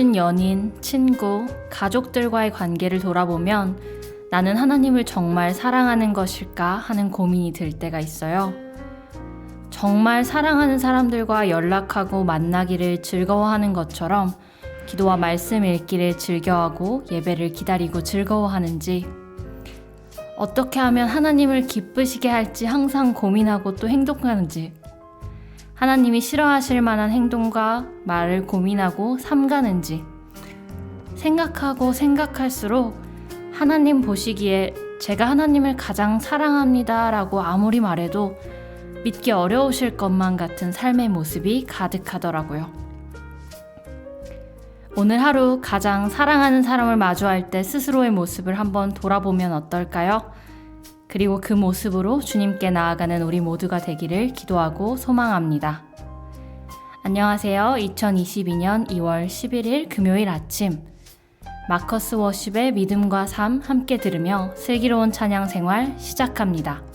사랑하는 연인, 친구, 가족들과의 관계를 돌아보면 나는 하나님을 정말 사랑하는 것일까 하는 고민이 들 때가 있어요. 정말 사랑하는 사람들과 연락하고 만나기를 즐거워하는 것처럼 기도와 말씀 읽기를 즐겨하고 예배를 기다리고 즐거워하는지 어떻게 하면 하나님을 기쁘시게 할지 항상 고민하고 또 행동하는지 하나님이 싫어하실 만한 행동과 말을 고민하고 삼가는지 생각하고 생각할수록 하나님 보시기에 제가 하나님을 가장 사랑합니다 라고 아무리 말해도 믿기 어려우실 것만 같은 삶의 모습이 가득하더라고요. 오늘 하루 가장 사랑하는 사람을 마주할 때 스스로의 모습을 한번 돌아보면 어떨까요? 그리고 그 모습으로 주님께 나아가는 우리 모두가 되기를 기도하고 소망합니다. 안녕하세요. 2022년 2월 11일 금요일 아침. 마커스 워십의 믿음과 삶 함께 들으며 슬기로운 찬양 생활 시작합니다.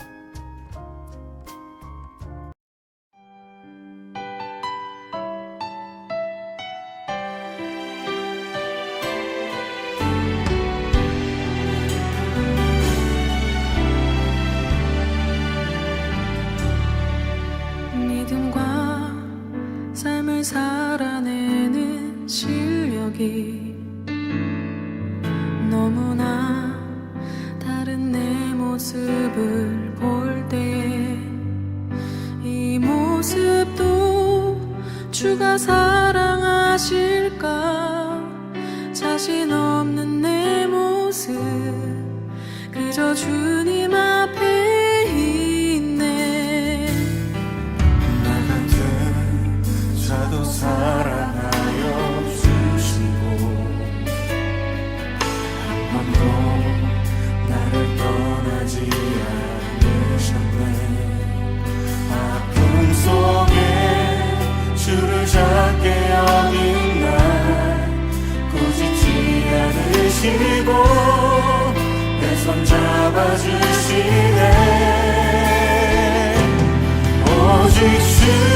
모습도 주가 사랑하실까? 자신 없는 내 모습. 그저 주님 앞에 잡아주시네. 오직 주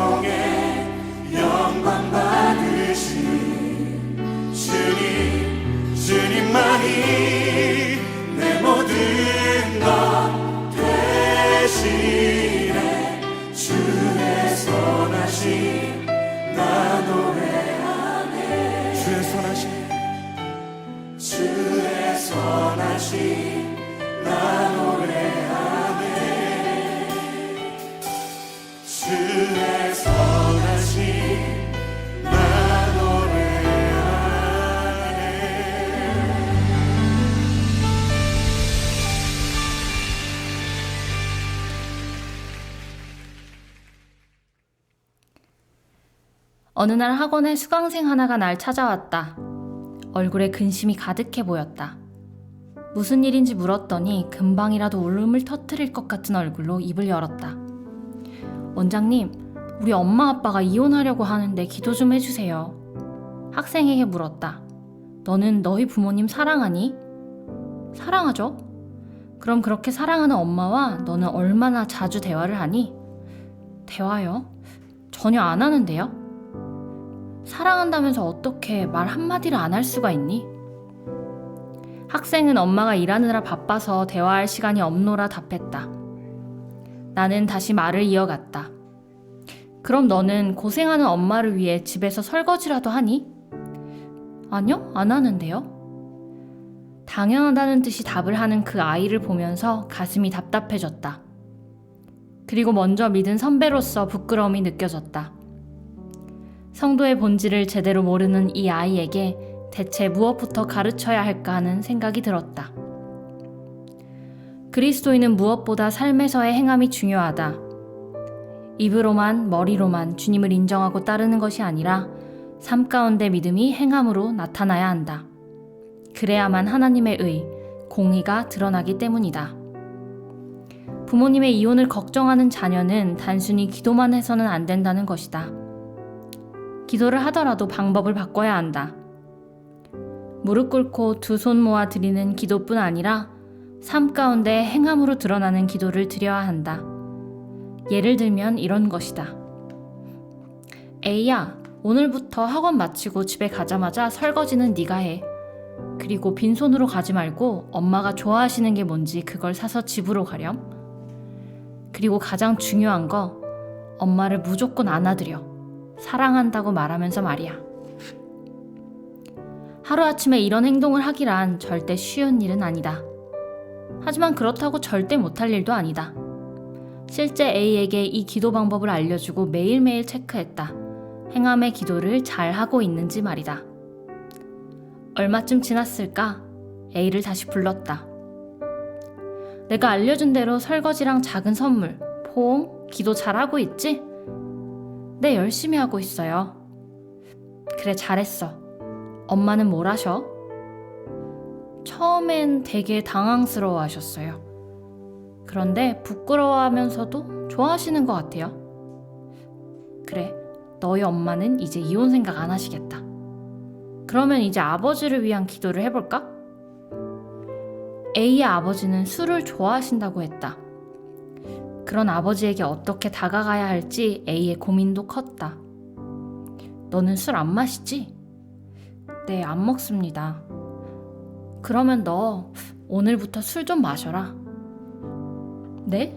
통해 영광 받으신 주님 주님만이 내 모든 것 어느 날 학원에 수강생 하나가 날 찾아왔다. 얼굴에 근심이 가득해 보였다. 무슨 일인지 물었더니 금방이라도 울음을 터뜨릴 것 같은 얼굴로 입을 열었다. 원장님, 우리 엄마 아빠가 이혼하려고 하는데 기도 좀 해주세요. 학생에게 물었다. 너는 너희 부모님 사랑하니? 사랑하죠? 그럼 그렇게 사랑하는 엄마와 너는 얼마나 자주 대화를 하니? 대화요? 전혀 안 하는데요? 사랑한다면서 어떻게 말 한마디를 안 할 수가 있니? 학생은 엄마가 일하느라 바빠서 대화할 시간이 없노라 답했다. 나는 다시 말을 이어갔다. 그럼 너는 고생하는 엄마를 위해 집에서 설거지라도 하니? 아니요, 안 하는데요. 당연하다는 듯이 답을 하는 그 아이를 보면서 가슴이 답답해졌다. 그리고 먼저 믿은 선배로서 부끄러움이 느껴졌다. 성도의 본질을 제대로 모르는 이 아이에게 대체 무엇부터 가르쳐야 할까 하는 생각이 들었다. 그리스도인은 무엇보다 삶에서의 행함이 중요하다. 입으로만, 머리로만 주님을 인정하고 따르는 것이 아니라 삶 가운데 믿음이 행함으로 나타나야 한다. 그래야만 하나님의 의, 공의가 드러나기 때문이다. 부모님의 이혼을 걱정하는 자녀는 단순히 기도만 해서는 안 된다는 것이다. 기도를 하더라도 방법을 바꿔야 한다. 무릎 꿇고 두 손 모아 드리는 기도뿐 아니라 삶 가운데 행함으로 드러나는 기도를 드려야 한다. 예를 들면 이런 것이다. 에이야, 오늘부터 학원 마치고 집에 가자마자 설거지는 네가 해. 그리고 빈손으로 가지 말고 엄마가 좋아하시는 게 뭔지 그걸 사서 집으로 가렴. 그리고 가장 중요한 거 엄마를 무조건 안아드려. 사랑한다고 말하면서 말이야. 하루아침에 이런 행동을 하기란 절대 쉬운 일은 아니다. 하지만 그렇다고 절대 못할 일도 아니다. 실제 A에게 이 기도 방법을 알려주고 매일매일 체크했다. 행함의 기도를 잘 하고 있는지 말이다. 얼마쯤 지났을까? A를 다시 불렀다. 내가 알려준 대로 설거지랑 작은 선물, 포옹, 기도 잘하고 있지? 네, 열심히 하고 있어요. 그래, 잘했어. 엄마는 뭘 하셔? 처음엔 되게 당황스러워 하셨어요. 그런데 부끄러워하면서도 좋아하시는 것 같아요. 그래, 너희 엄마는 이제 이혼 생각 안 하시겠다. 그러면 이제 아버지를 위한 기도를 해볼까? A의 아버지는 술을 좋아하신다고 했다. 그런 아버지에게 어떻게 다가가야 할지 A의 고민도 컸다. 너는 술 안 마시지? 네, 안 먹습니다. 그러면 너 오늘부터 술 좀 마셔라. 네?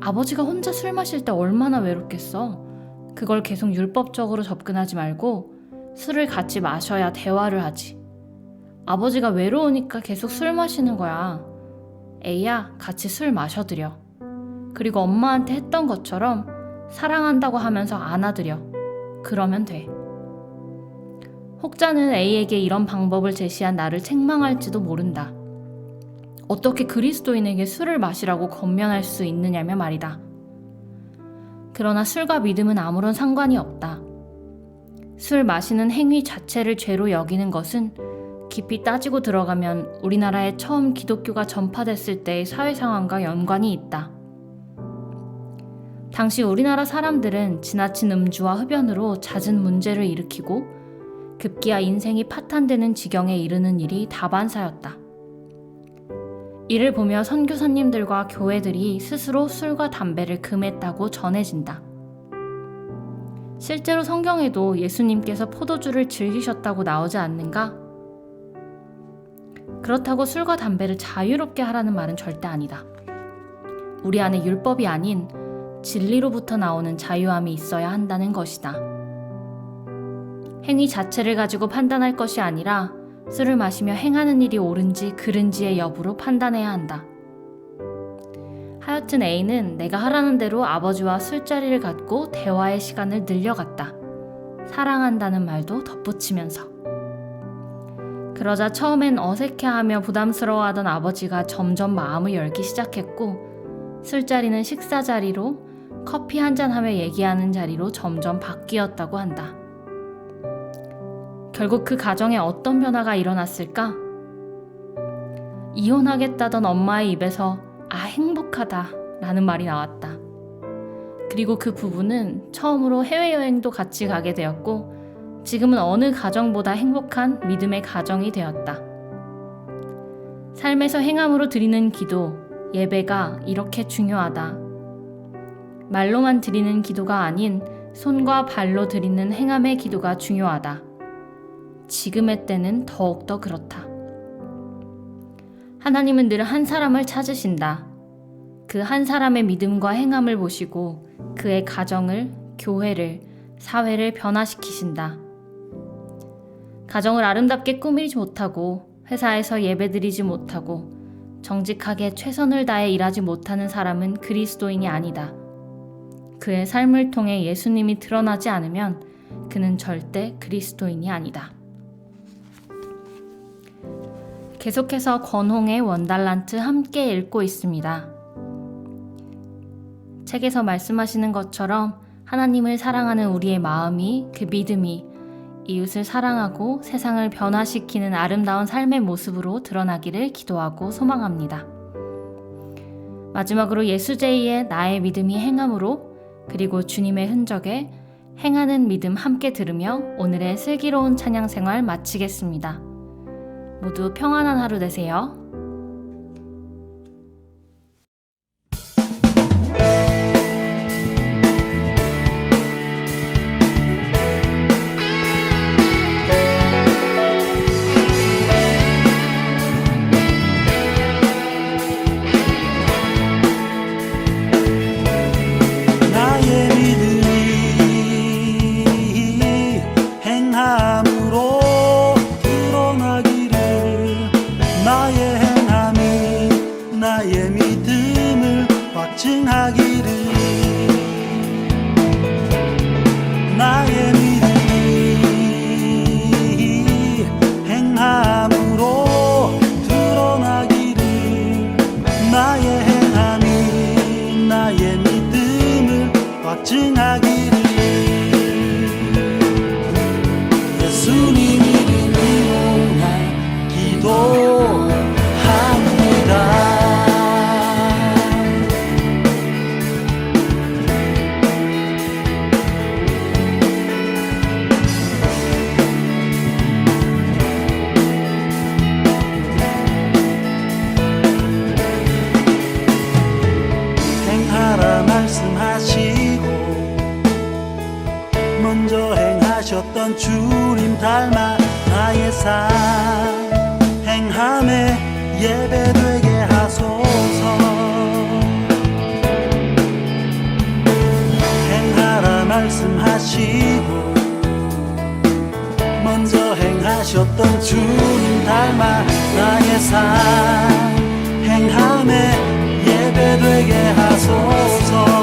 아버지가 혼자 술 마실 때 얼마나 외롭겠어. 그걸 계속 율법적으로 접근하지 말고 술을 같이 마셔야 대화를 하지. 아버지가 외로우니까 계속 술 마시는 거야. 에이야, 같이 술 마셔드려. 그리고 엄마한테 했던 것처럼 사랑한다고 하면서 안아드려. 그러면 돼. 혹자는 A에게 이런 방법을 제시한 나를 책망할지도 모른다. 어떻게 그리스도인에게 술을 마시라고 건면할 수 있느냐며 말이다. 그러나 술과 믿음은 아무런 상관이 없다. 술 마시는 행위 자체를 죄로 여기는 것은 깊이 따지고 들어가면 우리나라에 처음 기독교가 전파됐을 때의 사회 상황과 연관이 있다. 당시 우리나라 사람들은 지나친 음주와 흡연으로 잦은 문제를 일으키고 급기야 인생이 파탄되는 지경에 이르는 일이 다반사였다. 이를 보며 선교사님들과 교회들이 스스로 술과 담배를 금했다고 전해진다. 실제로 성경에도 예수님께서 포도주를 즐기셨다고 나오지 않는가? 그렇다고 술과 담배를 자유롭게 하라는 말은 절대 아니다. 우리 안에 율법이 아닌 진리로부터 나오는 자유함이 있어야 한다는 것이다. 행위 자체를 가지고 판단할 것이 아니라 술을 마시며 행하는 일이 옳은지 그른지의 여부로 판단해야 한다. 하여튼 A는 내가 하라는 대로 아버지와 술자리를 갖고 대화의 시간을 늘려갔다. 사랑한다는 말도 덧붙이면서. 그러자 처음엔 어색해하며 부담스러워하던 아버지가 점점 마음을 열기 시작했고 술자리는 식사 자리로 커피 한잔 하며 얘기하는 자리로 점점 바뀌었다고 한다. 결국 그 가정에 어떤 변화가 일어났을까? 이혼하겠다던 엄마의 입에서 아, 행복하다 라는 말이 나왔다. 그리고 그 부부는 처음으로 해외여행도 같이 가게 되었고, 지금은 어느 가정보다 행복한 믿음의 가정이 되었다. 삶에서 행함으로 드리는 기도, 예배가 이렇게 중요하다. 말로만 드리는 기도가 아닌 손과 발로 드리는 행함의 기도가 중요하다. 지금의 때는 더욱더 그렇다. 하나님은 늘 한 사람을 찾으신다. 그 한 사람의 믿음과 행함을 보시고 그의 가정을, 교회를, 사회를 변화시키신다. 가정을 아름답게 꾸미지 못하고 회사에서 예배드리지 못하고 정직하게 최선을 다해 일하지 못하는 사람은 그리스도인이 아니다. 그의 삶을 통해 예수님이 드러나지 않으면 그는 절대 그리스도인이 아니다. 계속해서 권홍의 원달란트 함께 읽고 있습니다. 책에서 말씀하시는 것처럼 하나님을 사랑하는 우리의 마음이 그 믿음이 이웃을 사랑하고 세상을 변화시키는 아름다운 삶의 모습으로 드러나기를 기도하고 소망합니다. 마지막으로 예수제이의 나의 믿음이 행함으로 그리고 주님의 흔적에 행하는 믿음 함께 들으며 오늘의 슬기로운 찬양 생활 마치겠습니다. 모두 평안한 하루 되세요. 먼저 행하셨던 주님 닮아 나의 삶 행함에 예배되게 하소서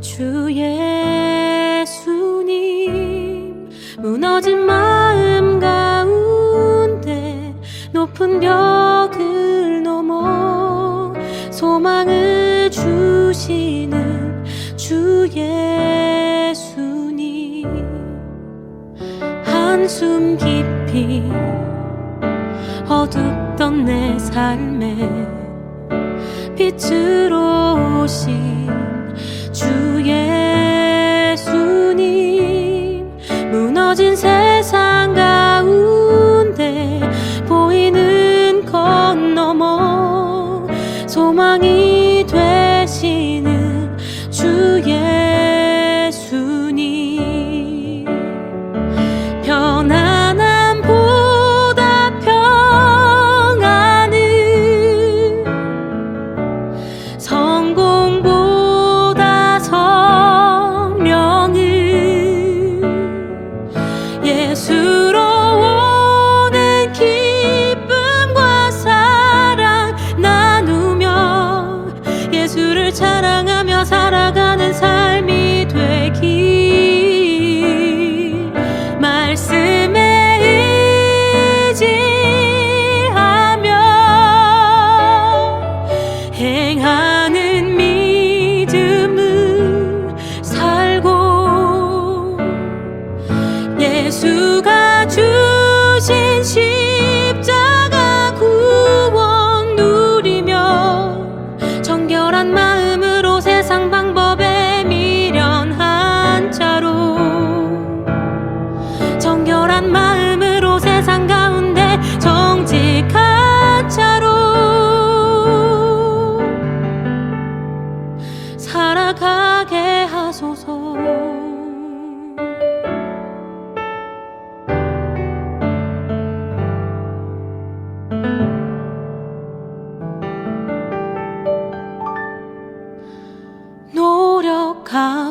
주 예수님 무너진 마음 가운데 높은 벽을 넘어 소망을 주시는 주 예수님. 한숨 깊이 어둡던 내 삶에 빛으로 오신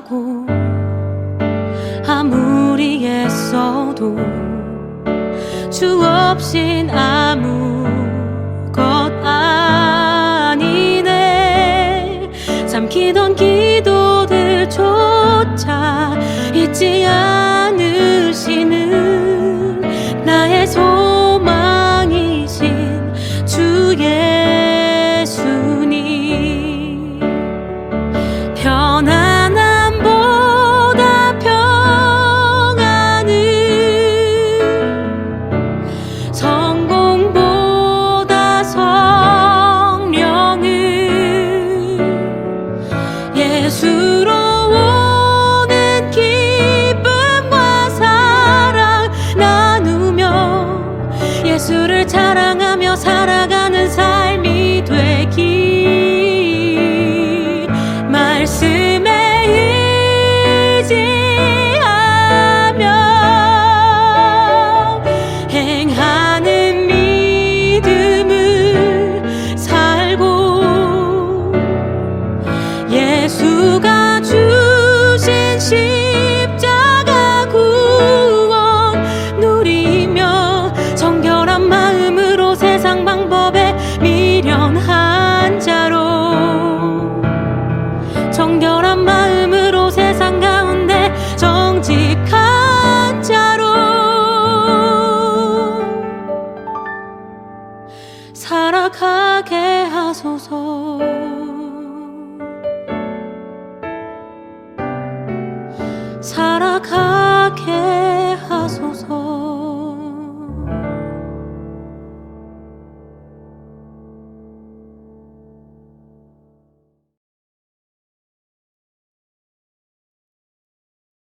하고 아무리 애써도 주 없인 아무